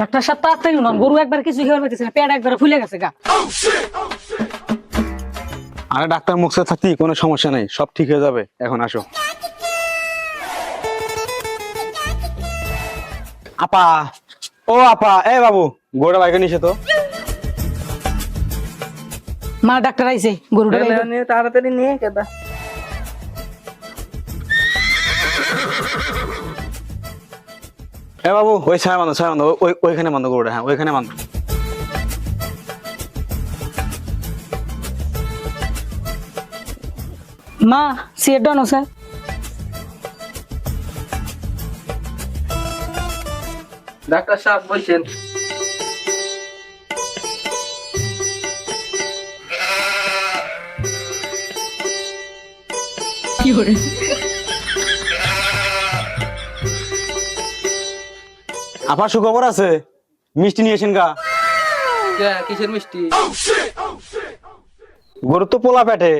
Doctor সাহেব তাড়াতাড়ি নন গরু একবার কিছু খেয়ে পাইতেছে না পেট একবার ফুলে গেছে গা। আরে ডাক্তার মুখে থাকতি কোনো সমস্যা নেই সব ঠিক হয়ে যাবে এখন আসো। আপা ও আপা এ বাবু গোড়া বাইকে নিছে তো। মা ডাক্তার আইছে গরুটা তাড়াতাড়ি নিয়ে কেদা এ বাবু ওই ছায়া বান্ধব ছায়া বান্ধব ওই ওইখানে বান্ধব গরুটা হ্যাঁ ওইখানে বান্ধব মা সিয়ের ডন স্যার। ডাক্তার সাহেব বলছেন। আপা সুখবর আছে? মিষ্টি নিয়েছেন গা। কিসের মিষ্টি? গরু তো পোলা পেটে।